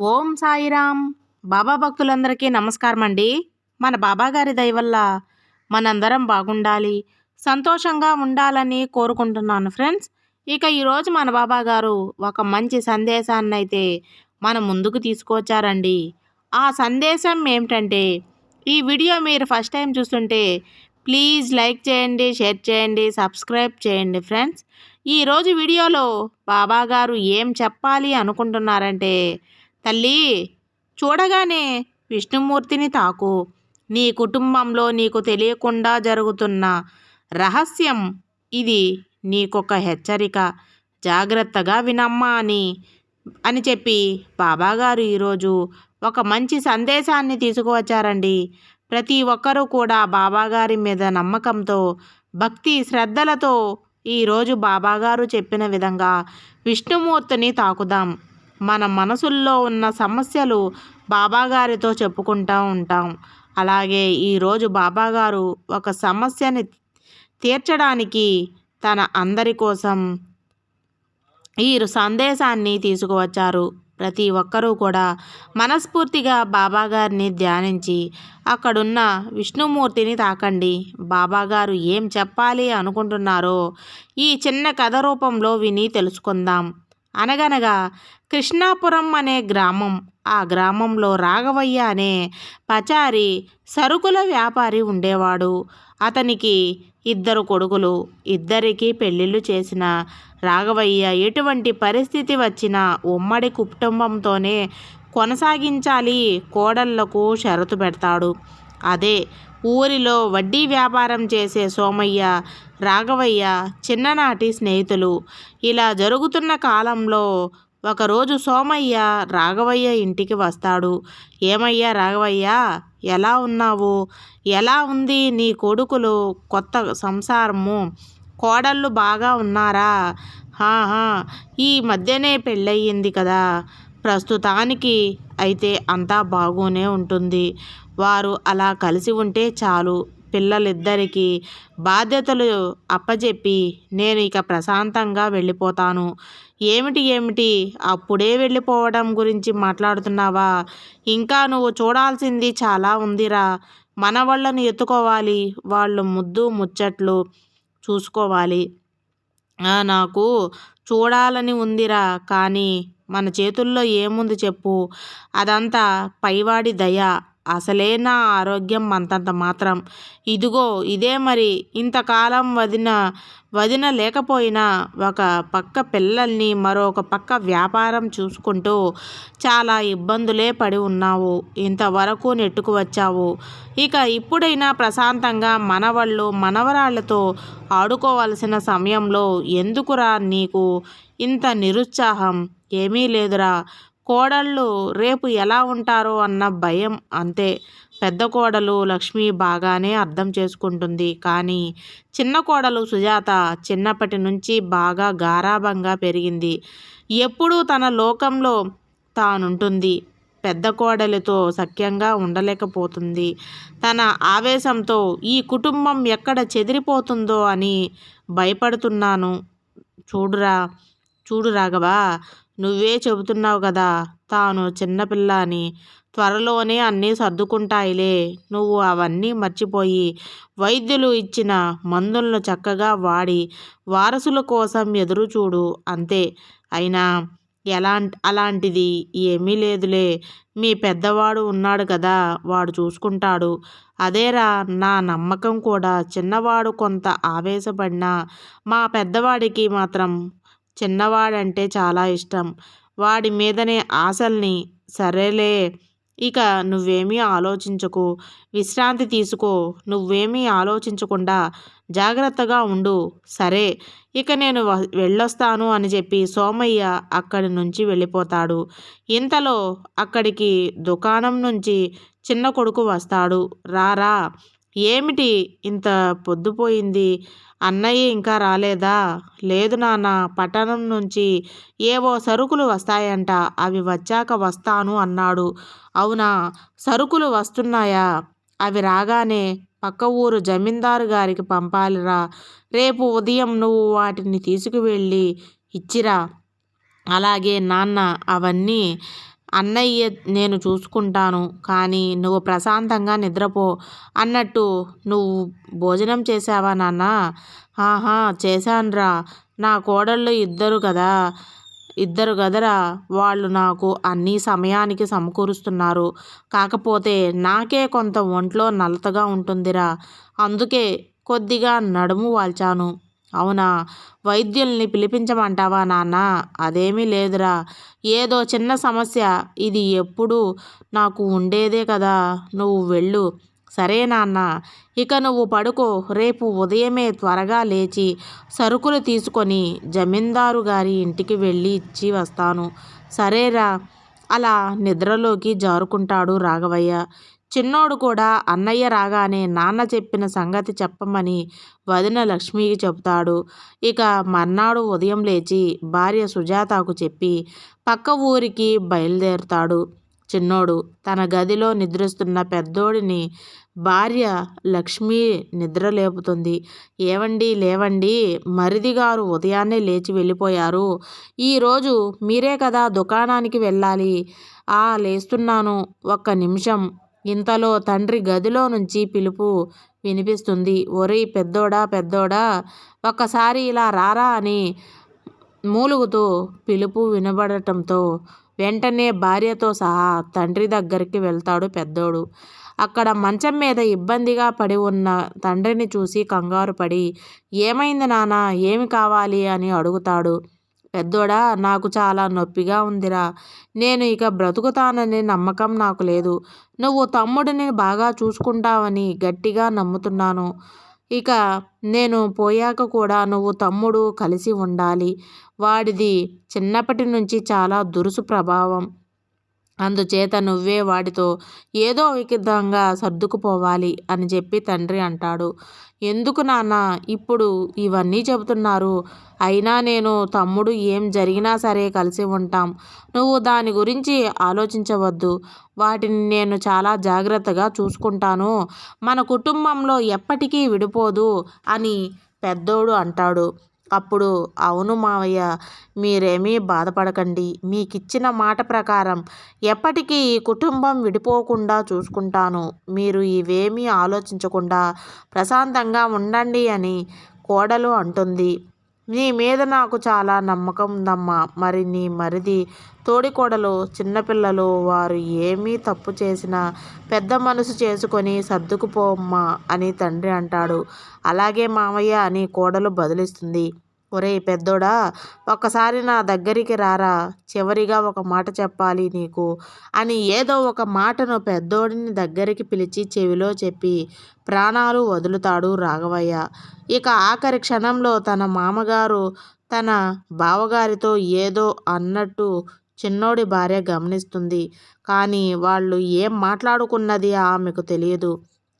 ఓం సాయిరామ్ బాబా భక్తులందరికీ నమస్కారం అండి మన బాబాగారి దయ వల్ల మనందరం బాగుండాలి సంతోషంగా ఉండాలని కోరుకుంటున్నాను ఫ్రెండ్స్. ఇక ఈరోజు మన బాబాగారు ఒక మంచి సందేశాన్ని అయితే మన ముందుకు తీసుకొచ్చారండి ఆ సందేశం ఏమిటంటే ఈ వీడియో మీరు ఫస్ట్ టైం చూస్తుంటే ప్లీజ్ లైక్ చేయండి షేర్ చేయండి సబ్స్క్రైబ్ చేయండి ఫ్రెండ్స్. ఈరోజు వీడియోలో బాబాగారు ఏం చెప్పాలి అనుకుంటున్నారంటే తల్లి చూడగానే విష్ణుమూర్తిని తాకు. నీ కుటుంబంలో నీకు తెలియకుండా జరుగుతున్న రహస్యం ఇది నీకొక హెచ్చరిక. జాగ్రత్తగా వినమ్మా అని అని చెప్పి బాబాగారు ఈరోజు ఒక మంచి సందేశాన్ని తీసుకువచ్చారండి. ప్రతి ఒక్కరూ కూడా బాబాగారి మీద నమ్మకంతో భక్తి శ్రద్ధలతో ఈరోజు బాబాగారు చెప్పిన విధంగా విష్ణుమూర్తిని తాకుదాం. మన మనసుల్లో ఉన్న సమస్యలు బాబాగారితో చెప్పుకుంటూ ఉంటాం. అలాగే ఈరోజు బాబాగారు ఒక సమస్యని తీర్చడానికి తన అందరి కోసం ఈ సందేశాన్ని తీసుకువచ్చారు. ప్రతి ఒక్కరూ కూడా మనస్ఫూర్తిగా బాబాగారిని ధ్యానించి అక్కడున్న విష్ణుమూర్తిని తాకండి. బాబాగారు ఏం చెప్పాలి అనుకుంటున్నారో ఈ చిన్న కథ రూపంలో విని తెలుసుకుందాం. అనగనగా కృష్ణాపురం అనే గ్రామం ఆ గ్రామంలో రాఘవయ్య అనే పచారి సరుకుల వ్యాపారి ఉండేవాడు. అతనికి ఇద్దరు కొడుకులు ఇద్దరికీ పెళ్ళిళ్ళు చేసిన రాఘవయ్య ఎటువంటి పరిస్థితి వచ్చినా ఉమ్మడి కుటుంబంతోనే కొనసాగించాలి కోడళ్ళకు షరతు పెడతాడు. అదే ఊరిలో వడ్డీ వ్యాపారం చేసే సోమయ్య రాఘవయ్య చిన్ననాటి స్నేహితులు. ఇలా జరుగుతున్న కాలంలో ఒకరోజు సోమయ్య రాఘవయ్య ఇంటికి వస్తాడు. ఏమయ్యా రాఘవయ్య ఎలా ఉన్నావు? ఎలా ఉంది నీ కొడుకులు? కొత్త సంసారము? కోడళ్ళు బాగా ఉన్నారా? ఈ మధ్యనే పెళ్ళయింది కదా. ప్రస్తుతానికి అయితే అంతా బాగునే ఉంటుంది. వారు అలా కలిసి ఉంటే చాలు. పిల్లలిద్దరికీ బాధ్యతలు అప్పజెప్పి నేను ఇక ప్రశాంతంగా వెళ్ళిపోతాను. ఏమిటి ఏమిటి? అప్పుడే వెళ్ళిపోవడం గురించి మాట్లాడుతున్నావా? ఇంకా నువ్వు చూడాల్సింది చాలా ఉందిరా. మన వాళ్ళని ఎత్తుకోవాలి. వాళ్ళు ముద్దు ముచ్చట్లు చూసుకోవాలి. నాకు చూడాలని ఉందిరా కానీ మన చేతుల్లో ఏముంది చెప్పు. అదంతా పైవాడి దయ. అసలే నా ఆరోగ్యం అంతంత మాత్రం. ఇదిగో ఇదే మరి. ఇంతకాలం వదిన వదిన లేకపోయినా ఒక పక్క పిల్లల్ని మరొక పక్క వ్యాపారం చూసుకుంటూ చాలా ఇబ్బందులే పడి ఉన్నావు. ఇంతవరకు నెట్టుకు వచ్చావు. ఇక ఇప్పుడైనా ప్రశాంతంగా మనవళ్ళు మనవరాళ్ళతో ఆడుకోవాల్సిన సమయంలో ఎందుకురా నీకు ఇంత నిరుత్సాహం? ఏమీ లేదురా. కోడళ్ళు రేపు ఎలా ఉంటారో అన్న భయం అంతే. పెద్ద కోడలు లక్ష్మి బాగానే అర్థం చేసుకుంటుంది. కానీ చిన్న కోడలు సుజాత చిన్నప్పటి నుంచి బాగా గారాభంగా పెరిగింది. ఎప్పుడూ తన లోకంలో తానుంటుంది. పెద్ద కోడలితో సఖ్యంగా ఉండలేకపోతుంది. తన ఆవేశంతో ఈ కుటుంబం ఎక్కడ చెదిరిపోతుందో అని భయపడుతున్నాను. చూడురా చూడు రాఘవా నువ్వే చెబుతున్నావు కదా తాను చిన్నపిల్ల అని త్వరలోనే అన్నీ సర్దుకుంటాయిలే. నువ్వు అవన్నీ మర్చిపోయి వైద్యులు ఇచ్చిన మందులను చక్కగా వాడి వారసుల కోసం ఎదురు చూడు అంతే. అయినా ఎలా అలాంటిది ఏమీ లేదులే. మీ పెద్దవాడు ఉన్నాడు కదా వాడు చూసుకుంటాడు. అదేరా నా నమ్మకం కూడా. చిన్నవాడు కొంత ఆవేశపడినా మా పెద్దవాడికి మాత్రం చిన్నవాడంటే చాలా ఇష్టం. వాడి మీదనే ఆశల్ని సరేలే ఇక నువ్వేమీ ఆలోచించకు. విశ్రాంతి తీసుకో. నువ్వేమీ ఆలోచించకుండా జాగ్రత్తగా ఉండు. సరే ఇక నేను వెళ్ళొస్తాను అని చెప్పి సోమయ్య అక్కడి నుంచి వెళ్ళిపోతాడు. ఇంతలో అక్కడికి దుకాణం నుంచి చిన్న కొడుకు వస్తాడు. రారా ఏమిటి ఇంత పొద్దుపోయింది? అన్నయ్య ఇంకా రాలేదా? లేదు నాన్న పట్టణం నుంచి ఏవో సరుకులు వస్తాయంట. అవి వచ్చాక వస్తాను అన్నాడు. అవునా? సరుకులు వస్తున్నాయా? అవి రాగానే పక్క ఊరు జమీందారు గారికి పంపాలిరా. రేపు ఉదయం నువ్వు వాటిని తీసుకువెళ్ళి ఇచ్చిరా. అలాగే నాన్న అవన్నీ అన్నయ్య నేను చూసుకుంటాను కానీ నువ్వు ప్రశాంతంగా నిద్రపో అన్నట్టు నువ్వు భోజనం చేసావా నాన్న? ఆహా చేశానురా. నా కోడళ్ళు ఇద్దరు కదా. ఇద్దరు గదరా వాళ్ళు నాకు అన్ని సమయానికి సమకూరుస్తున్నారు. కాకపోతే నాకే కొంత ఒంట్లో నలతగా ఉంటుందిరా. అందుకే కొద్దిగా నడుము వాల్చాను. అవునా? వైద్యుల్ని పిలిపించమంటావా నాన్న? అదేమీ లేదురా. ఏదో చిన్న సమస్య. ఇది ఎప్పుడు నాకు ఉండేదే కదా. నువ్వు వెళ్ళు. సరే నాన్న. ఇక నువ్వు పడుకో. రేపు ఉదయమే త్వరగా లేచి సరుకులు తీసుకొని జమీందారు గారి ఇంటికి వెళ్ళి ఇచ్చి వస్తాను. సరేరా. అలా నిద్రలోకి జారుకుంటాడు రాఘవయ్య. చిన్నోడు కూడా అన్నయ్య రాగానే నాన్న చెప్పిన సంగతి చెప్పమని వదిన లక్ష్మికి చెబుతాడు. ఇక మర్నాడు ఉదయం లేచి భార్య సుజాతకు చెప్పి పక్క ఊరికి బయలుదేరుతాడు. చిన్నోడు తన గదిలో నిద్రిస్తున్న పెద్దోడిని భార్య లక్ష్మి నిద్ర లేపుతుంది ఏవండి లేవండి మరిది గారు ఉదయాన్నే లేచి వెళ్ళిపోయారు. ఈరోజు మీరే కదా దుకాణానికి వెళ్ళాలి. ఆ లేస్తున్నాను. ఒక్క నిమిషం. ఇంతలో తండ్రి గదిలో నుంచి పిలుపు వినిపిస్తుంది. ఒరేయ్ పెద్దోడా పెద్దోడా ఒక్కసారి ఇలా రారా అని మూలుగుతూ పిలుపు వినబడటంతో వెంటనే భార్యతో సహా తండ్రి దగ్గరికి వెళ్తాడు పెద్దోడు. అక్కడ మంచం మీద ఇబ్బందిగా పడి ఉన్న తండ్రిని చూసి కంగారు పడి ఏమైంది నాన్న? ఏమి కావాలి? అని అడుగుతాడు. పెద్దోడా నాకు చాలా నొప్పిగా ఉందిరా. నేను ఇక బ్రతుకుతాననే నమ్మకం నాకు లేదు. నువ్వు తమ్ముడిని బాగా చూసుకుంటావని గట్టిగా నమ్ముతున్నాను. ఇక నేను పోయాక కూడా నువ్వు తమ్ముడు కలిసి ఉండాలి. వాడిది చిన్నప్పటి నుంచి చాలా దురుసు ప్రభావం. అందుచేత నువ్వే వాడితో ఏదో విధంగా సర్దుకుపోవాలి అని చెప్పి తండ్రి అంటాడు. ఎందుకు నాన్న? ఇప్పుడు ఇవన్నీ చెబుతున్నారు. అయినా నేను తమ్ముడు ఏం జరిగినా సరే కలిసి ఉంటాం. నువ్వు దాని గురించి ఆలోచించవద్దు. వాటిని నేను చాలా జాగ్రత్తగా చూసుకుంటాను. మన కుటుంబంలో ఎప్పటికీ విడిపోదు అని పెద్దోడు అంటాడు. అప్పుడు అవును మావయ్య మీరేమీ బాధపడకండి. మీకిచ్చిన మాట ప్రకారం ఎప్పటికీ ఈ కుటుంబం విడిపోకుండా చూసుకుంటాను. మీరు ఇవేమీ ఆలోచించకుండా ప్రశాంతంగా ఉండండి అని కోడలు అంటుంది. నీ మీద నాకు చాలా నమ్మకం ఉందమ్మా మరి నీ మరిది తోడికోడలు చిన్నపిల్లలు వారు ఏమీ తప్పు చేసినా పెద్ద మనసు చేసుకొని సర్దుకుపోమ్మా అని తండ్రి అంటాడు. అలాగే మామయ్య అని కోడలు బదులిస్తుంది. ఒరే పెద్దోడా ఒక్కసారి నా దగ్గరికి రారా చివరిగా ఒక మాట చెప్పాలి నీకు. అని ఏదో ఒక మాటను పెద్దోడిని దగ్గరికి పిలిచి చెవిలో చెప్పి ప్రాణాలు వదులుతాడు రాఘవయ్య. ఇక ఆఖరి క్షణంలో తన మామగారు తన బావగారితో ఏదో అన్నట్టు చిన్నోడి భార్య గమనిస్తుంది. కానీ వాళ్ళు ఏం మాట్లాడుకున్నది ఆమెకు తెలియదు.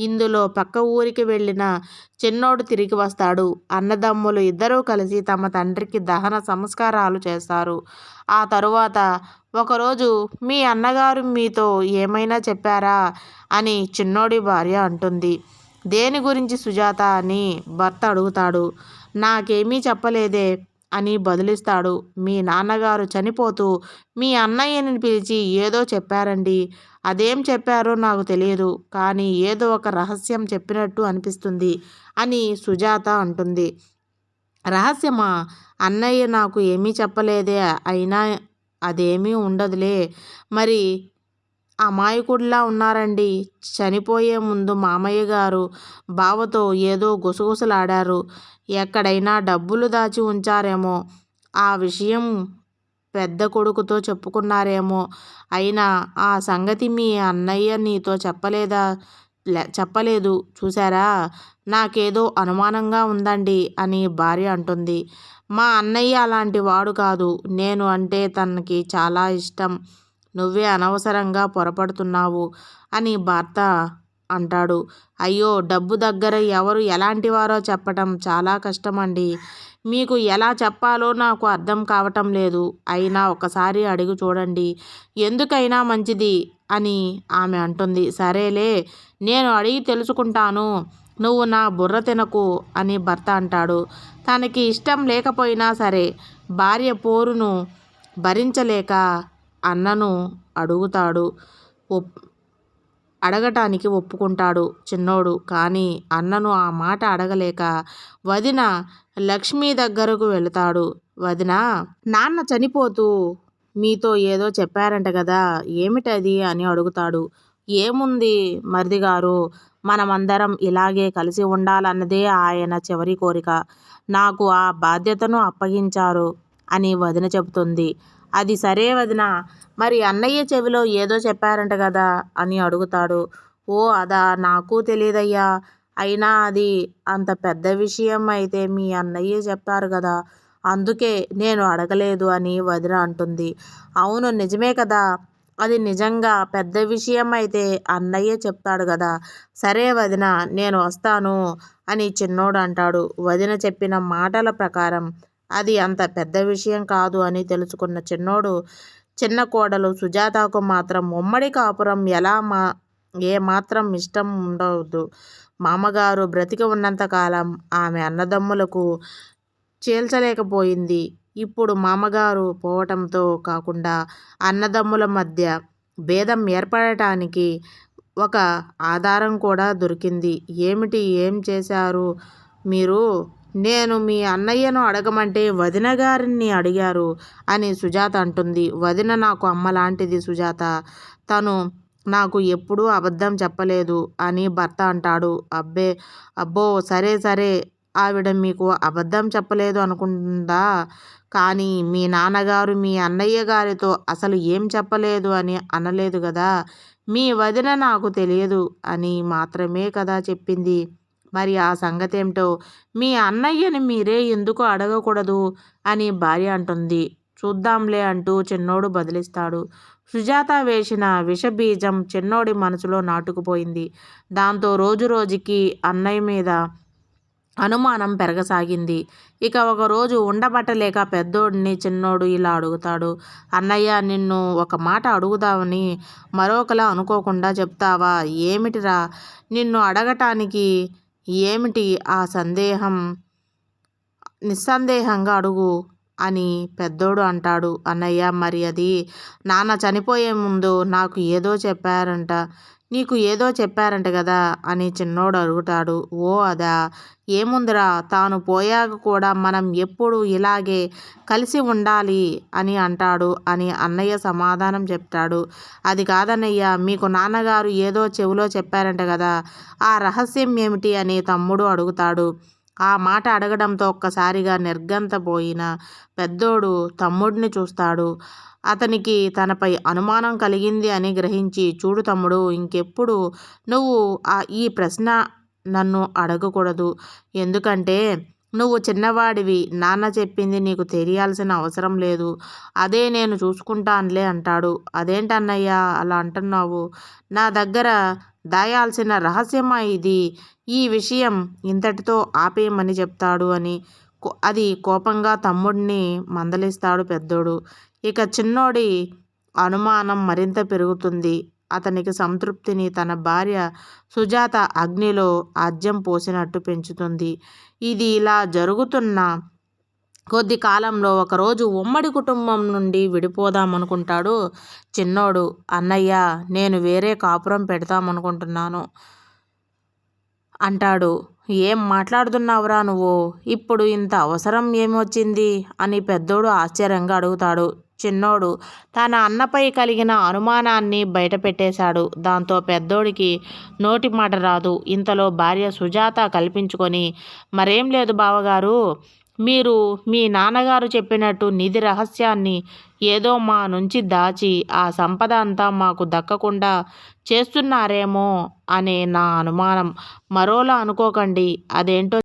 ఇందులో పక్క ఊరికి వెళ్ళిన చిన్నోడు తిరిగి వస్తాడు. అన్నదమ్ములు ఇద్దరూ కలిసి తమ తండ్రికి దహన సంస్కారాలు చేస్తారు. ఆ తరువాత ఒకరోజు మీ అన్నగారు మీతో ఏమైనా చెప్పారా? అని చిన్నోడి భార్య అంటుంది. దేని గురించి సుజాత? అని భర్త అడుగుతాడు. నాకేమీ చెప్పలేదే. అని బదులిస్తాడు. మీ నాన్నగారు చనిపోతూ మీ అన్నయ్యని పిలిచి ఏదో చెప్పారండి. అదేం చెప్పారో నాకు తెలియదు. కానీ ఏదో ఒక రహస్యం చెప్పినట్టు అనిపిస్తుంది అని సుజాత అంటుంది. రహస్యమా? అన్నయ్య నాకు ఏమీ చెప్పలేదే. అయినా అదేమీ ఉండదులే. మరి అమాయకుడిలా ఉన్నారండి. చనిపోయే ముందు మామయ్య గారు బావతో ఏదో గుసగుసలాడారు. ఎక్కడైనా డబ్బులు దాచి ఉంచారేమో. ఆ విషయం పెద్ద కొడుకుతో చెప్పుకున్నారేమో. అయినా ఆ సంగతి మీ అన్నయ్య నీతో చెప్పలేదా? చెప్పలేదు. చూసారా నాకేదో అనుమానంగా ఉందండి అని భార్య అంటుంది. మా అన్నయ్య అలాంటి వాడు కాదు. నేను అంటే తనకి చాలా ఇష్టం. నువ్వే అనవసరంగా పొరపడుతున్నావు అని భర్త అంటాడు. అయ్యో డబ్బు దగ్గర ఎవరు ఎలాంటి వారో చెప్పటం చాలా కష్టమండి. మీకు ఎలా చెప్పాలో నాకు అర్థం కావటం లేదు. అయినా ఒకసారి అడిగి చూడండి. ఎందుకైనా మంచిది అని ఆమె అంటుంది. సరేలే నేను అడిగి తెలుసుకుంటాను. నువ్వు నా బుర్ర తినకు అని భర్త అంటాడు. తనకి ఇష్టం లేకపోయినా సరే భార్య పోరును భరించలేక అన్నను అడుగుతాడు. ఒప్ అడగటానికి ఒప్పుకుంటాడు చిన్నోడు. కానీ అన్నను ఆ మాట అడగలేక వదిన లక్ష్మి దగ్గరకు వెళతాడు. వదిన నాన్న చనిపోతూ మీతో ఏదో చెప్పారంట కదా ఏమిటది అని అడుగుతాడు. ఏముంది మరిది గారు మనమందరం ఇలాగే కలిసి ఉండాలన్నదే ఆయన చివరి కోరిక. నాకు ఆ బాధ్యతను అప్పగించారు అని వదిన చెబుతుంది. అది సరే వదిన. మరి అన్నయ్య చెవిలో ఏదో చెప్పారంట కదా అని అడుగుతాడు. ఓ అదా నాకు తెలియదయ్యా అయినా అది అంత పెద్ద విషయం అయితే మీ అన్నయ్య చెప్తారు కదా. అందుకే నేను అడగలేదు అని వదిన అంటుంది. అవును నిజమే కదా. అది నిజంగా పెద్ద విషయం అయితే అన్నయ్య చెప్తాడు కదా. సరే వదిన నేను వస్తాను అని చిన్నోడు అంటాడు. వదిన చెప్పిన మాటల ప్రకారం అది అంత పెద్ద విషయం కాదు అని తెలుసుకున్న చిన్నోడు చిన్న కోడలు సుజాతకు మాత్రం ఉమ్మడి కాపురం ఎలా మా ఏ మాత్రం ఇష్టం ఉండవద్దు. మామగారు బ్రతికి ఉన్నంతకాలం ఆమె అన్నదమ్ములకు చేల్చలేకపోయింది. ఇప్పుడు మామగారు పోవటంతో కాకుండా అన్నదమ్ముల మధ్య భేదం ఏర్పడటానికి ఒక ఆధారం కూడా దొరికింది. ఏమిటి? ఏం చేశారు మీరు? నేను మీ అన్నయ్యను అడగమంటే వదిన గారిని అడిగారు అని సుజాత అంటుంది. వదిన నాకు అమ్మ లాంటిది సుజాత. తను నాకు ఎప్పుడూ అబద్ధం చెప్పలేదు అని భర్త అంటాడు. అబ్బే అబ్బో సరే సరే. ఆవిడ మీకు అబద్ధం చెప్పలేదు అనుకుంటుందా? కానీ మీ నాన్నగారు మీ అన్నయ్య గారితో అసలు ఏం చెప్పలేదు అని అనలేదు కదా? మీ వదిన నాకు తెలియదు అని మాత్రమే కదా చెప్పింది. మరి ఆ సంగతి ఏమిటో మీ అన్నయ్యని మీరే ఎందుకు అడగకూడదు? అని భార్య అంటుంది. చూద్దాంలే అంటూ చిన్నోడు బదిలిస్తాడు. సుజాత వేసిన విషబీజం చిన్నోడి మనసులో నాటుకుపోయింది. దాంతో రోజు రోజుకి అన్నయ్య మీద అనుమానం పెరగసాగింది. ఇక ఒకరోజు ఉండబట్టలేక పెద్దోడిని చిన్నోడు ఇలా అడుగుతాడు. అన్నయ్య నిన్ను ఒక మాట అడుగుదామని మరొకలా అనుకోకుండా చెప్తావా? ఏమిటిరా? నిన్ను అడగటానికి ఏమిటి ఆ సందేహం? నిస్సందేహంగా అడుగు అని పెద్దోడు అంటాడు. అన్నయ్య మరి అది? నాన్న చనిపోయే ముందు నాకు ఏదో చెప్పారంట. నీకు ఏదో చెప్పారంట కదా అని చిన్నోడు అడుగుతాడు. ఓ అదా ఏముందిరా తాను పోయాక కూడా మనం ఎప్పుడు ఇలాగే కలిసి ఉండాలి అని అంటాడు అని అన్నయ్య సమాధానం చెప్తాడు. అది కాదన్నయ్య మీకు నాన్నగారు ఏదో చెవిలో చెప్పారంట కదా ఆ రహస్యం ఏమిటి అని తమ్ముడు అడుగుతాడు. ఆ మాట అడగడంతో ఒక్కసారిగా నిర్గంతపోయిన పెద్దోడు తమ్ముడిని చూస్తాడు. అతనికి తనపై అనుమానం కలిగింది అని గ్రహించి చూడు తమ్ముడు ఇంకెప్పుడు నువ్వు ఆ ఈ ప్రశ్న నన్ను అడగకూడదు. ఎందుకంటే నువ్వు చిన్నవాడివి. నాన్న చెప్పింది నీకు తెలియాల్సిన అవసరం లేదు. అదే నేను చూసుకుంటానులే అంటాడు. అదేంటన్నయ్యా అలా అంటున్నావు? నా దగ్గర దాయాల్సిన రహస్యమా ఇది? ఈ విషయం ఇంతటితో ఆపేయమని చెప్తాడు అని అది కోపంగా తమ్ముడిని మందలిస్తాడు పెద్దోడు. ఇక చిన్నోడి అనుమానం మరింత పెరుగుతుంది. అతనికి సంతృప్తిని తన భార్య సుజాత అగ్నిలో ఆజ్యం పోసినట్టు పెంచుతుంది. ఇది ఇలా జరుగుతున్న కొద్ది కాలంలో ఒకరోజు ఉమ్మడి కుటుంబం నుండి విడిపోదామనుకుంటాడు చిన్నోడు. అన్నయ్య నేను వేరే కాపురం పెడతామనుకుంటున్నాను అంటాడు. ఏం మాట్లాడుతున్నావురా నువ్వు? ఇప్పుడు ఇంత అవసరం ఏమొచ్చింది? అని పెద్దోడు ఆశ్చర్యంగా అడుగుతాడు. చిన్నోడు. తన అన్నపై కలిగిన అనుమానాన్ని బయటపెట్టేశాడు. దాంతో పెద్దోడికి నోటి మాట రాదు. ఇంతలో భార్య సుజాత కల్పించుకొని మరేం లేదు బావగారు మీరు మీ నాన్నగారు చెప్పినట్టు నిధి రహస్యాన్ని ఏదో మా నుంచి దాచి ఆ సంపద అంతా మాకు దక్కకుండా చేస్తున్నారేమో అనే నా అనుమానం. మరోలా అనుకోకండి. అదేంటో